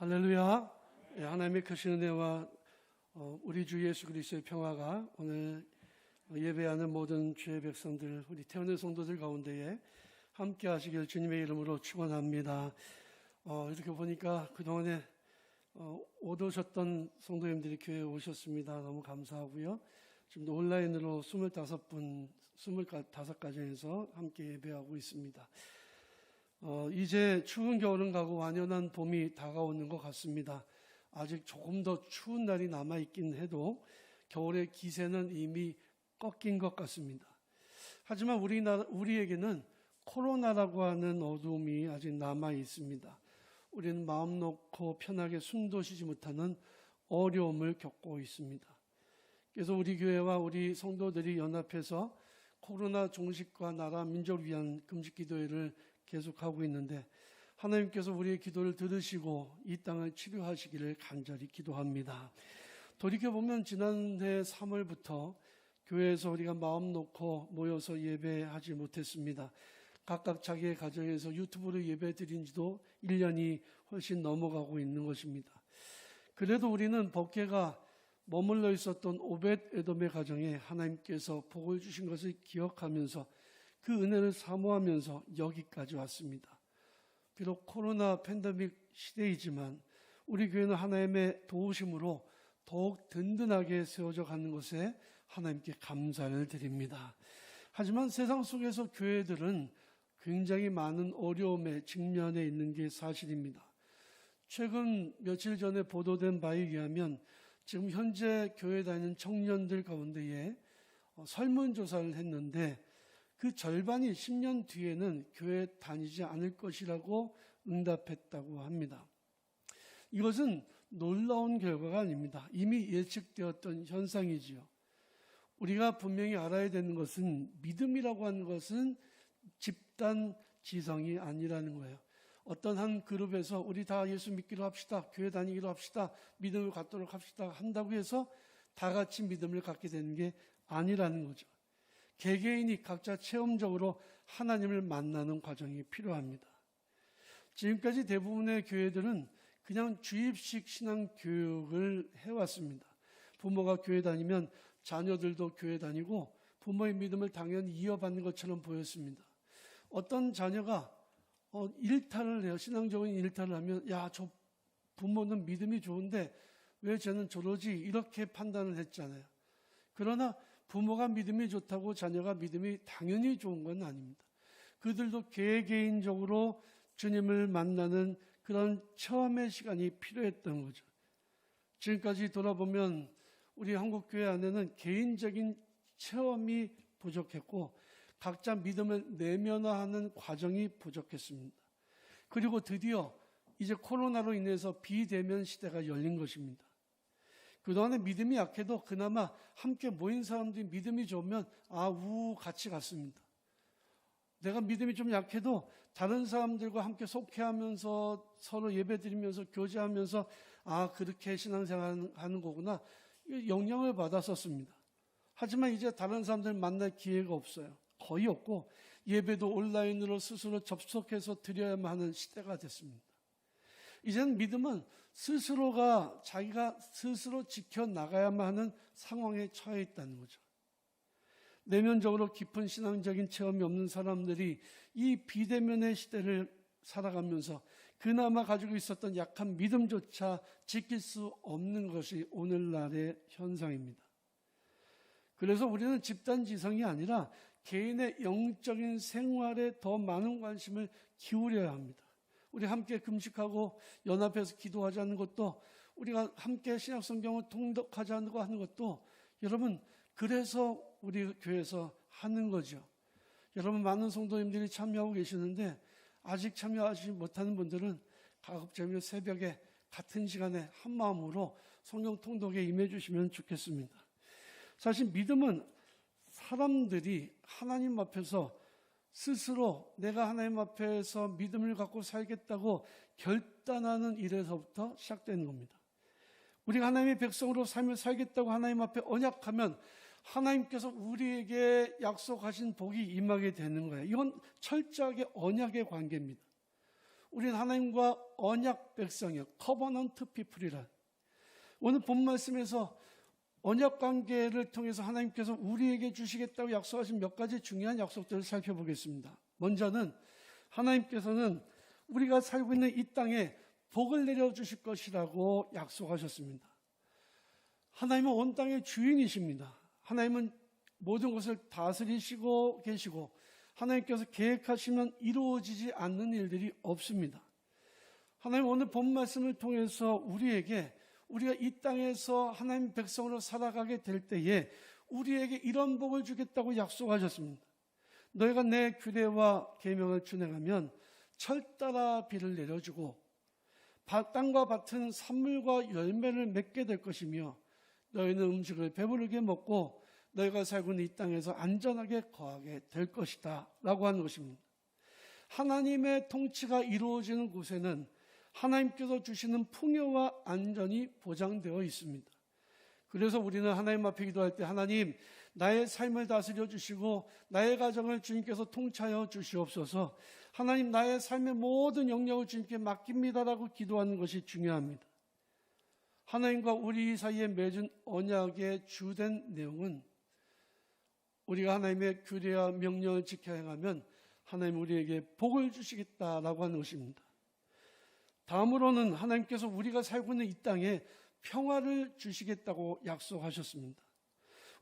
할렐루야. 예, 하나님의 크신 은혜와 어, 우리 주 예수 그리스도의 평화가 오늘 예배하는 모든 주의 백성들, 우리 태어난 성도들 가운데에 함께 하시길 주님의 이름으로 축원합니다. 어, 이렇게 보니까 그동안에 어, 못 오셨던 성도님들이 교회에 오셨습니다. 너무 감사하고요. 지금 온라인으로 25분, 25가정에서 함께 예배하고 있습니다. 어, 이제 추운 겨울은 가고 완연한 봄이 다가오는 것 같습니다. 아직 조금 더 추운 날이 남아있긴 해도 겨울의 기세는 이미 꺾인 것 같습니다. 하지만 우리나라, 우리에게는 코로나라고 하는 어둠이 아직 남아 있습니다. 우리는 마음 놓고 편하게 숨도 쉬지 못하는 어려움을 겪고 있습니다. 그래서 우리 교회와 우리 성도들이 연합해서 코로나 종식과 나라 민족을 위한 금식 기도회를 계속하고 있는데 하나님께서 우리의 기도를 들으시고 이 땅을 치료하시기를 간절히 기도합니다. 돌이켜보면 지난해 3월부터 교회에서 우리가 마음 놓고 모여서 예배하지 못했습니다. 각각 자기의 가정에서 유튜브로 예배 드린 지도 1년이 훨씬 넘어가고 있는 것입니다. 그래도 우리는 법계가 머물러 있었던 오벳 에돔의 가정에 하나님께서 복을 주신 것을 기억하면서 그 은혜를 사모하면서 여기까지 왔습니다. 비록 코로나 팬데믹 시대이지만 우리 교회는 하나님의 도우심으로 더욱 든든하게 세워져 가는 것에 하나님께 감사를 드립니다. 하지만 세상 속에서 교회들은 굉장히 많은 어려움에 직면해 있는 게 사실입니다. 최근 며칠 전에 보도된 바에 의하면 지금 현재 교회 다니는 청년들 가운데에 어, 설문조사를 했는데 그 절반이 10년 뒤에는 교회 다니지 않을 것이라고 응답했다고 합니다. 이것은 놀라운 결과가 아닙니다. 이미 예측되었던 현상이지요. 우리가 분명히 알아야 되는 것은 믿음이라고 하는 것은 집단 지성이 아니라는 거예요. 어떤 한 그룹에서 우리 다 예수 믿기로 합시다. 교회 다니기로 합시다. 믿음을 갖도록 합시다. 한다고 해서 다 같이 믿음을 갖게 되는 게 아니라는 거죠. 개개인이 각자 체험적으로 하나님을 만나는 과정이 필요합니다. 지금까지 대부분의 교회들은 그냥 주입식 신앙 교육을 해왔습니다. 부모가 교회 다니면 자녀들도 교회 다니고 부모의 믿음을 당연히 이어받는 것처럼 보였습니다. 어떤 자녀가 어, 일탈을 해요. 신앙적인 일탈을 하면 야, 저 부모는 믿음이 좋은데 왜 쟤는 저러지? 이렇게 판단을 했잖아요. 그러나 부모가 믿음이 좋다고 자녀가 믿음이 당연히 좋은 건 아닙니다. 그들도 개개인적으로 주님을 만나는 그런 처음의 시간이 필요했던 거죠. 지금까지 돌아보면 우리 한국교회 안에는 개인적인 체험이 부족했고 각자 믿음을 내면화하는 과정이 부족했습니다. 그리고 드디어 이제 코로나로 인해서 비대면 시대가 열린 것입니다. 그동안에 믿음이 약해도 그나마 함께 모인 사람들이 믿음이 좋으면 아, 우 같이 갔습니다. 내가 믿음이 좀 약해도 다른 사람들과 함께 속해하면서 서로 예배드리면서 교제하면서 아, 그렇게 신앙생활 하는 거구나. 영향을 받았었습니다. 하지만 이제 다른 사람들 만날 기회가 없어요. 거의 없고 예배도 온라인으로 스스로 접속해서 드려야만 하는 시대가 됐습니다. 이제는 믿음은 스스로가 자기가 스스로 지켜나가야만 하는 상황에 처해 있다는 거죠. 내면적으로 깊은 신앙적인 체험이 없는 사람들이 이 비대면의 시대를 살아가면서 그나마 가지고 있었던 약한 믿음조차 지킬 수 없는 것이 오늘날의 현상입니다. 그래서 우리는 집단 지성이 아니라 개인의 영적인 생활에 더 많은 관심을 기울여야 합니다. 우리 함께 금식하고 연합해서 기도하자는 것도 우리가 함께 신약 성경을 통독하자고 하는 것도 여러분 그래서 우리 교회에서 하는 거죠. 여러분 많은 성도님들이 참여하고 계시는데 아직 참여하지 못하는 분들은 가급적이면 새벽에 같은 시간에 한 마음으로 성경 통독에 임해 주시면 좋겠습니다. 사실 믿음은 사람들이 하나님 앞에서 스스로 내가 하나님 앞에서 믿음을 갖고 살겠다고 결단하는 일에서부터 시작되는 겁니다. 우리가 하나님의 백성으로 삶을 살겠다고 하나님 앞에 언약하면 하나님께서 우리에게 약속하신 복이 임하게 되는 거예요. 이건 철저하게 언약의 관계입니다. 우리는 하나님과 언약 백성이요. 커버넌트 피플이라. 오늘 본 말씀에서 언약 관계를 통해서 하나님께서 우리에게 주시겠다고 약속하신 몇 가지 중요한 약속들을 살펴보겠습니다. 먼저는 하나님께서는 우리가 살고 있는 이 땅에 복을 내려 주실 것이라고 약속하셨습니다. 하나님은 온 땅의 주인이십니다. 하나님은 모든 것을 다스리시고 계시고 하나님께서 계획하시면 이루어지지 않는 일들이 없습니다. 하나님 오늘 본 말씀을 통해서 우리에게 우리가 이 땅에서 하나님 백성으로 살아가게 될 때에 우리에게 이런 복을 주겠다고 약속하셨습니다. 너희가 내 규례와 계명을 준행하면 철 따라 비를 내려주고 땅과 밭은 산물과 열매를 맺게 될 것이며 너희는 음식을 배부르게 먹고 너희가 살고 있는 이 땅에서 안전하게 거하게 될 것이다. 라고 하는 것입니다. 하나님의 통치가 이루어지는 곳에는 하나님께서 주시는 풍요와 안전이 보장되어 있습니다. 그래서 우리는 하나님 앞에 기도할 때 하나님 나의 삶을 다스려 주시고 나의 가정을 주님께서 통치하여 주시옵소서. 하나님 나의 삶의 모든 영역을 주님께 맡깁니다라고 기도하는 것이 중요합니다. 하나님과 우리 사이에 맺은 언약의 주된 내용은 우리가 하나님의 규례와 명령을 지켜 행하면 하나님 우리에게 복을 주시겠다라고 하는 것입니다. 다음으로는 하나님께서 우리가 살고 있는 이 땅에 평화를 주시겠다고 약속하셨습니다.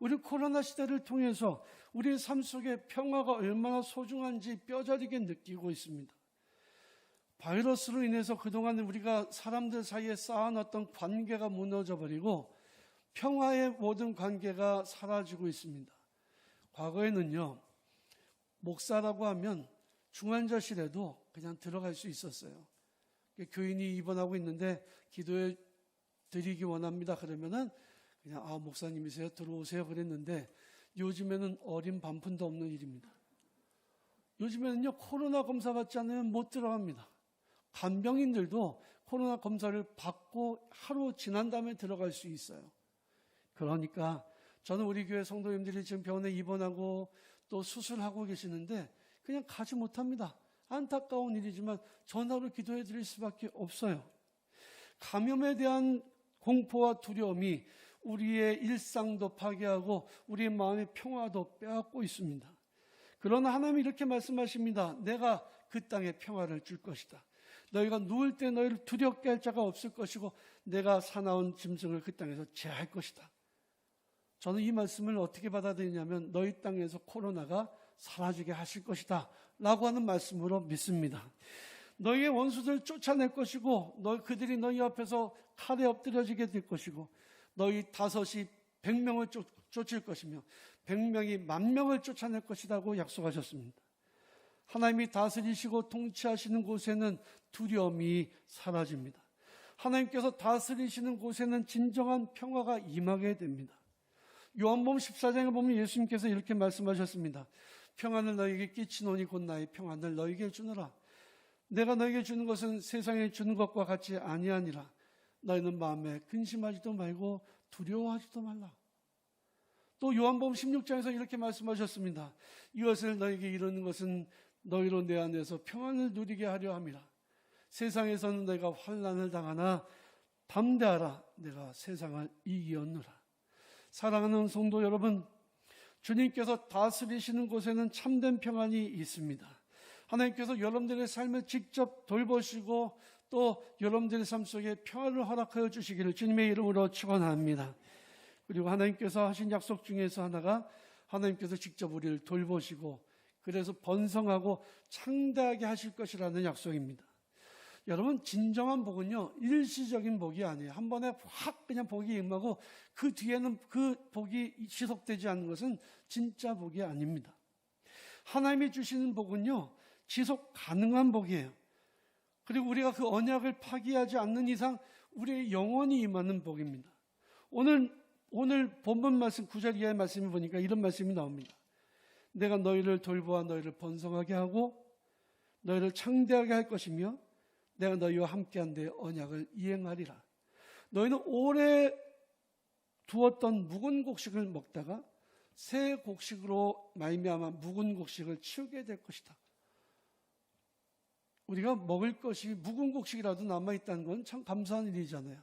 우리 코로나 시대를 통해서 우리의 삶 속에 평화가 얼마나 소중한지 뼈저리게 느끼고 있습니다. 바이러스로 인해서 그동안 우리가 사람들 사이에 쌓아놨던 관계가 무너져 버리고 평화의 모든 관계가 사라지고 있습니다. 과거에는요, 목사라고 하면 중환자실에도 그냥 들어갈 수 있었어요. 교인이 입원하고 있는데 기도해 드리기 원합니다. 그러면은 그냥 아 목사님이세요 들어오세요 그랬는데 요즘에는 어린 반푼도 없는 일입니다. 요즘에는요 코로나 검사 받지 않으면 못 들어갑니다. 간병인들도 코로나 검사를 받고 하루 지난 다음에 들어갈 수 있어요. 그러니까 저는 우리 교회 성도님들이 지금 병원에 입원하고 또 수술하고 계시는데 그냥 가지 못합니다. 안타까운 일이지만 전화로 기도해 드릴 수밖에 없어요. 감염에 대한 공포와 두려움이 우리의 일상도 파괴하고 우리의 마음의 평화도 빼앗고 있습니다. 그러나 하나님이 이렇게 말씀하십니다. 내가 그 땅에 평화를 줄 것이다. 너희가 누울 때 너희를 두렵게 할 자가 없을 것이고 내가 사나운 짐승을 그 땅에서 제할 것이다. 저는 이 말씀을 어떻게 받아들이냐면 너희 땅에서 코로나가 사라지게 하실 것이다. 라고 하는 말씀으로 믿습니다. 너희의 원수들 쫓아낼 것이고 너 그들이 너희 앞에서 칼에 엎드려지게 될 것이고 너희 다섯이 백명을 쫓을 것이며 백명이 만 명을 쫓아낼 것이라고 약속하셨습니다. 하나님이 다스리시고 통치하시는 곳에는 두려움이 사라집니다. 하나님께서 다스리시는 곳에는 진정한 평화가 임하게 됩니다. 요한복음 14장에 보면 예수님께서 이렇게 말씀하셨습니다. 평안을 너에게 끼치노니 곧 나의 평안을 너에게 주노라. 내가 너에게 주는 것은 세상에 주는 것과 같이 아니하니라. 너희는 마음에 근심하지도 말고 두려워하지도 말라. 또 요한복음 16장에서 이렇게 말씀하셨습니다. 이것을 너에게 이루는 것은 너희로 내 안에서 평안을 누리게 하려 함이라. 세상에서는 너희가 환난을 당하나 담대하라. 내가 세상을 이기었노라. 사랑하는 성도 여러분, 주님께서 다스리시는 곳에는 참된 평안이 있습니다. 하나님께서 여러분들의 삶을 직접 돌보시고 또 여러분들의 삶 속에 평안을 허락하여 주시기를 주님의 이름으로 축원합니다. 그리고 하나님께서 하신 약속 중에서 하나가 하나님께서 직접 우리를 돌보시고 그래서 번성하고 창대하게 하실 것이라는 약속입니다. 여러분 진정한 복은요 일시적인 복이 아니에요. 한 번에 확 그냥 복이 임하고 그 뒤에는 그 복이 지속되지 않는 것은 진짜 복이 아닙니다. 하나님이 주시는 복은요 지속 가능한 복이에요. 그리고 우리가 그 언약을 파기하지 않는 이상 우리의 영원히 임하는 복입니다. 오늘 오늘 본문 말씀 9절 이하의 말씀을 보니까 이런 말씀이 나옵니다. 내가 너희를 돌보아 너희를 번성하게 하고 너희를 창대하게 할 것이며 내가 너희와 함께한 내 언약을 이행하리라. 너희는 오래 두었던 묵은 곡식을 먹다가 새 곡식으로 말미암아 묵은 곡식을 치우게 될 것이다. 우리가 먹을 것이 묵은 곡식이라도 남아 있다는 건 참 감사한 일이잖아요.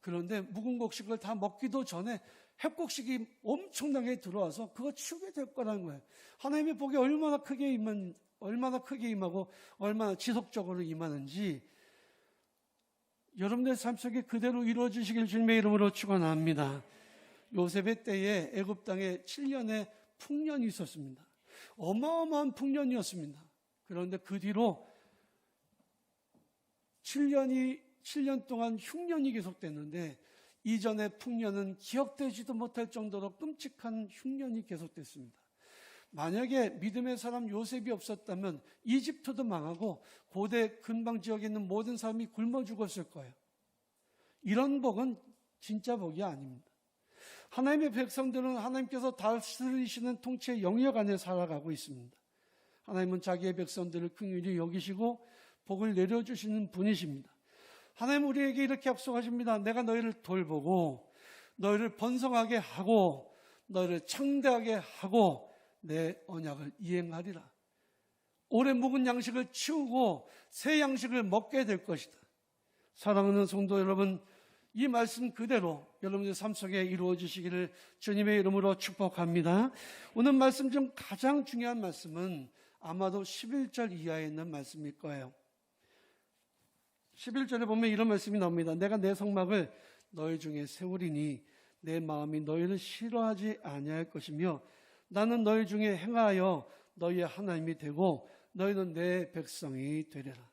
그런데 묵은 곡식을 다 먹기도 전에 핵곡식이 엄청나게 들어와서 그거 치우게 될 거라는 거예요. 하나님의 복이 얼마나 크게 임한 얼마나 크게 임하고 얼마나 지속적으로 임하는지 여러분들 삶 속에 그대로 이루어지시길 주님의 이름으로 축원합니다. 요셉의 때에 애굽 땅에 7년의 풍년이 있었습니다. 어마어마한 풍년이었습니다. 그런데 그 뒤로 7년이 7년 동안 흉년이 계속됐는데 이전의 풍년은 기억되지도 못할 정도로 끔찍한 흉년이 계속됐습니다. 만약에 믿음의 사람 요셉이 없었다면 이집트도 망하고 고대 근방 지역에 있는 모든 사람이 굶어 죽었을 거예요. 이런 복은 진짜 복이 아닙니다. 하나님의 백성들은 하나님께서 다스리시는 통치의 영역 안에 살아가고 있습니다. 하나님은 자기의 백성들을 긍휼히 여기시고 복을 내려주시는 분이십니다. 하나님 우리에게 이렇게 약속하십니다. 내가 너희를 돌보고 너희를 번성하게 하고 너희를 창대하게 하고 내 언약을 이행하리라. 오래 묵은 양식을 치우고 새 양식을 먹게 될 것이다. 사랑하는 성도 여러분, 이 말씀 그대로 여러분의 삶 속에 이루어지시기를 주님의 이름으로 축복합니다. 오늘 말씀 중 가장 중요한 말씀은 아마도 11절 이하에 있는 말씀일 거예요. 11절에 보면 이런 말씀이 나옵니다. 내가 내 성막을 너희 중에 세우리니 내 마음이 너희를 싫어하지 아니할 것이며 나는 너희 중에 행하여 너희의 하나님이 되고 너희는 내 백성이 되리라.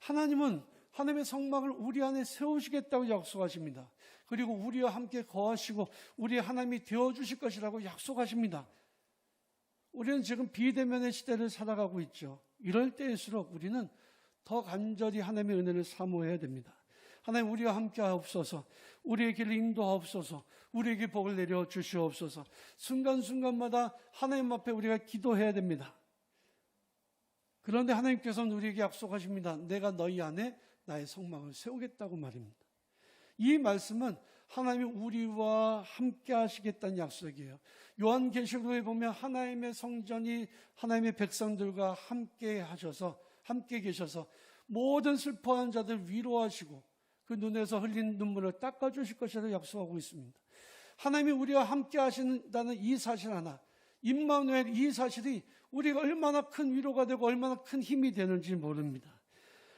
하나님은 하나님의 성막을 우리 안에 세우시겠다고 약속하십니다. 그리고 우리와 함께 거하시고 우리 하나님이 되어 주실 것이라고 약속하십니다. 우리는 지금 비대면의 시대를 살아가고 있죠. 이럴 때일수록 우리는 더 간절히 하나님의 은혜를 사모해야 됩니다. 하나님 우리와 함께 하옵소서. 우리의 길을 인도하옵소서. 우리에게 복을 내려 주시옵소서. 순간순간마다 하나님 앞에 우리가 기도해야 됩니다. 그런데 하나님께서는 우리에게 약속하십니다. 내가 너희 안에 나의 성막을 세우겠다고 말입니다. 이 말씀은 하나님이 우리와 함께 하시겠다는 약속이에요. 요한계시록에 보면 하나님의 성전이 하나님의 백성들과 함께 하셔서 함께 계셔서 모든 슬퍼하는 자들 위로하시고 그 눈에서 흘린 눈물을 닦아 주실 것이라고 약속하고 있습니다. 하나님이 우리와 함께 하신다는 이 사실 하나, 임마누엘 이 사실이 우리가 얼마나 큰 위로가 되고 얼마나 큰 힘이 되는지 모릅니다.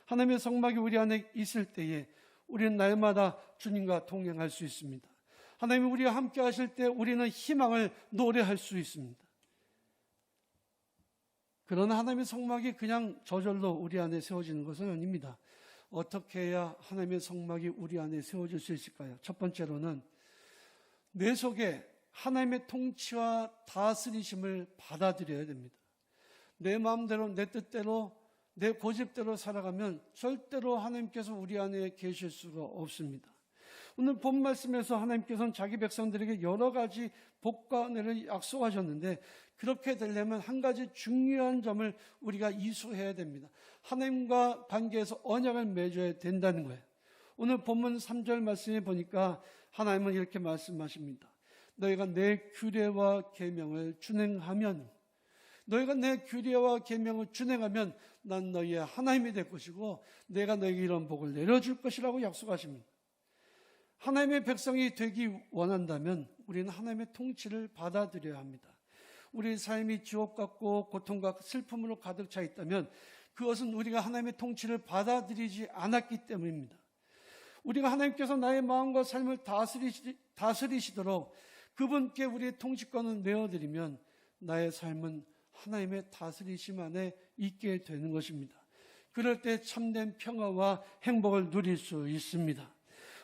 하나님의 성막이 우리 안에 있을 때에 우리는 날마다 주님과 동행할 수 있습니다. 하나님이 우리와 함께 하실 때 우리는 희망을 노래할 수 있습니다. 그러나 하나님의 성막이 그냥 저절로 우리 안에 세워지는 것은 아닙니다. 어떻게 해야 하나님의 성막이 우리 안에 세워질 수 있을까요? 첫 번째로는 내 속에 하나님의 통치와 다스리심을 받아들여야 됩니다. 내 마음대로, 내 뜻대로, 내 고집대로 살아가면 절대로 하나님께서 우리 안에 계실 수가 없습니다. 오늘 본 말씀에서 하나님께서는 자기 백성들에게 여러 가지 복과 은혜를 약속하셨는데 그렇게 되려면 한 가지 중요한 점을 우리가 이수해야 됩니다. 하나님과 관계에서 언약을 맺어야 된다는 거예요. 오늘 본문 3절 말씀에 보니까 하나님은 이렇게 말씀하십니다. 너희가 내 규례와 계명을 준행하면 너희가 내 규례와 계명을 준행하면 난 너희의 하나님이 될 것이고 내가 너희에게 이런 복을 내려줄 것이라고 약속하십니다. 하나님의 백성이 되기 원한다면 우리는 하나님의 통치를 받아들여야 합니다. 우리 삶이 지옥 같고 고통과 슬픔으로 가득 차 있다면 그것은 우리가 하나님의 통치를 받아들이지 않았기 때문입니다. 우리가 하나님께서 나의 마음과 삶을 다스리시, 다스리시도록 그분께 우리의 통치권을 내어드리면 나의 삶은 하나님의 다스리심 안에 있게 되는 것입니다. 그럴 때 참된 평화와 행복을 누릴 수 있습니다.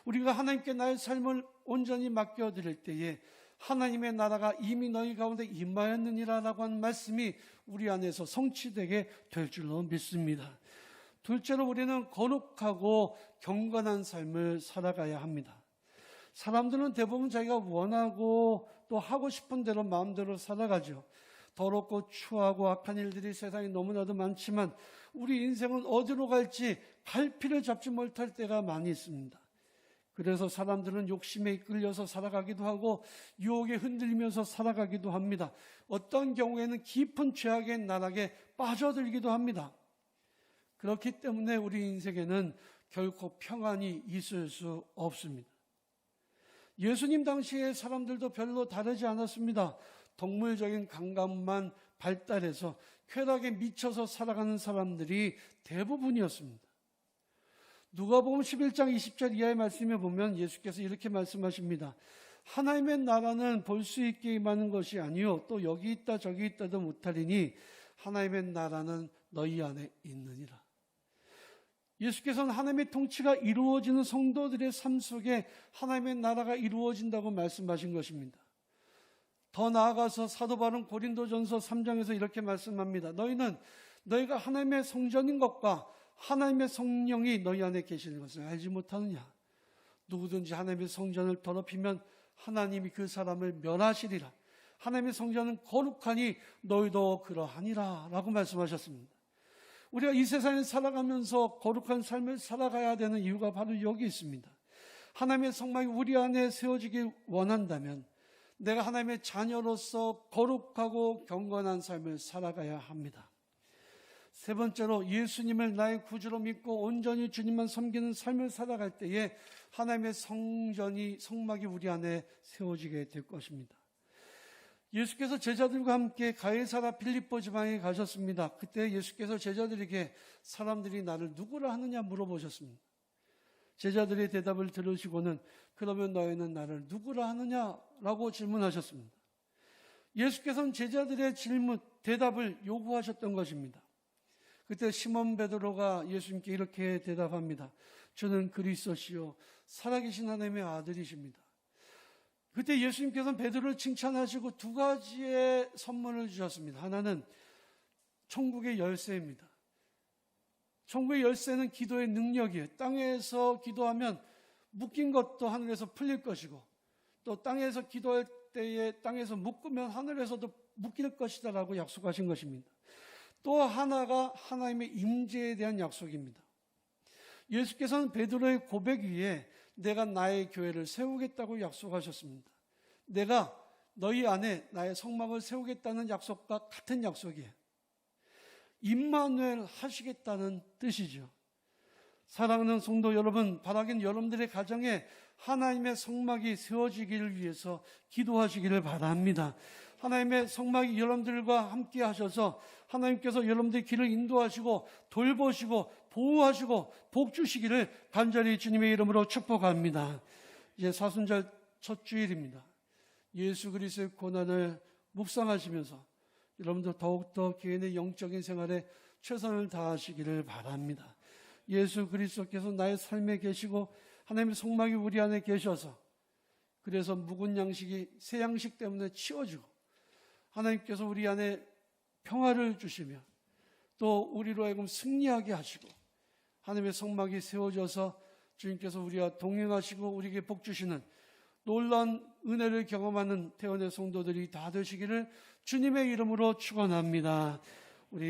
우리가 하나님께 나의 삶을 온전히 맡겨드릴 때에 하나님의 나라가 이미 너희 가운데 임하였느니라라고 한 말씀이 우리 안에서 성취되게 될 줄로 믿습니다. 둘째로 우리는 거룩하고 경건한 삶을 살아가야 합니다. 사람들은 대부분 자기가 원하고 또 하고 싶은 대로 마음대로 살아가죠. 더럽고 추하고 악한 일들이 세상에 너무나도 많지만 우리 인생은 어디로 갈지 갈피를 잡지 못할 때가 많이 있습니다. 그래서 사람들은 욕심에 이끌려서 살아가기도 하고 유혹에 흔들리면서 살아가기도 합니다. 어떤 경우에는 깊은 죄악의 나락에 빠져들기도 합니다. 그렇기 때문에 우리 인생에는 결코 평안이 있을 수 없습니다. 예수님 당시의 사람들도 별로 다르지 않았습니다. 동물적인 감각만 발달해서 쾌락에 미쳐서 살아가는 사람들이 대부분이었습니다. 누가복음 11장 20절 이하의 말씀에 보면 예수께서 이렇게 말씀하십니다. 하나님의 나라는 볼 수 있게 임하는 것이 아니요 또 여기 있다 저기 있다도 못하리니 하나님의 나라는 너희 안에 있느니라. 예수께서는 하나님의 통치가 이루어지는 성도들의 삶 속에 하나님의 나라가 이루어진다고 말씀하신 것입니다. 더 나아가서 사도 바른 고린도전서 3장에서 이렇게 말씀합니다. 너희는 너희가 하나님의 성전인 것과 하나님의 성령이 너희 안에 계시는 것을 알지 못하느냐? 누구든지 하나님의 성전을 더럽히면 하나님이 그 사람을 멸하시리라. 하나님의 성전은 거룩하니 너희도 그러하니라. 라고 말씀하셨습니다. 우리가 이 세상에 살아가면서 거룩한 삶을 살아가야 되는 이유가 바로 여기 있습니다. 하나님의 성막이 우리 안에 세워지기 원한다면 내가 하나님의 자녀로서 거룩하고 경건한 삶을 살아가야 합니다. 세 번째로 예수님을 나의 구주로 믿고 온전히 주님만 섬기는 삶을 살아갈 때에 하나님의 성전이 성막이 우리 안에 세워지게 될 것입니다. 예수께서 제자들과 함께 가해사라 빌립보 지방에 가셨습니다. 그때 예수께서 제자들에게 사람들이 나를 누구라 하느냐 물어보셨습니다. 제자들의 대답을 들으시고는 그러면 너희는 나를 누구라 하느냐라고 질문하셨습니다. 예수께서는 제자들의 질문, 대답을 요구하셨던 것입니다. 그때 시몬 베드로가 예수님께 이렇게 대답합니다. 저는 그리스도시요 살아계신 하나님의 아들이십니다. 그때 예수님께서는 베드로를 칭찬하시고 두 가지의 선물을 주셨습니다. 하나는 천국의 열쇠입니다. 천국의 열쇠는 기도의 능력이에요. 땅에서 기도하면 묶인 것도 하늘에서 풀릴 것이고 또 땅에서 기도할 때에 땅에서 묶으면 하늘에서도 묶일 것이다라고 약속하신 것입니다. 또 하나가 하나님의 임재에 대한 약속입니다. 예수께서는 베드로의 고백 위에 내가 나의 교회를 세우겠다고 약속하셨습니다. 내가 너희 안에 나의 성막을 세우겠다는 약속과 같은 약속이에요. 임마누엘 하시겠다는 뜻이죠. 사랑하는 성도 여러분, 바라긴 여러분들의 가정에 하나님의 성막이 세워지기를 위해서 기도하시기를 바랍니다. 하나님의 성막이 여러분들과 함께 하셔서 하나님께서 여러분들의 길을 인도하시고 돌보시고 보호하시고 복 주시기를 간절히 주님의 이름으로 축복합니다. 이제 사순절 첫 주일입니다. 예수 그리스도의 고난을 묵상하시면서 여러분들 더욱더 개인의 영적인 생활에 최선을 다하시기를 바랍니다. 예수 그리스도께서 나의 삶에 계시고 하나님의 성막이 우리 안에 계셔서 그래서 묵은 양식이 새 양식 때문에 치워지고 하나님께서 우리 안에 평화를 주시며 또 우리로 하여금 승리하게 하시고 하나님의 성막이 세워져서 주님께서 우리와 동행하시고 우리에게 복 주시는 놀라운 은혜를 경험하는 태원의 성도들이 다 되시기를 주님의 이름으로 축원합니다.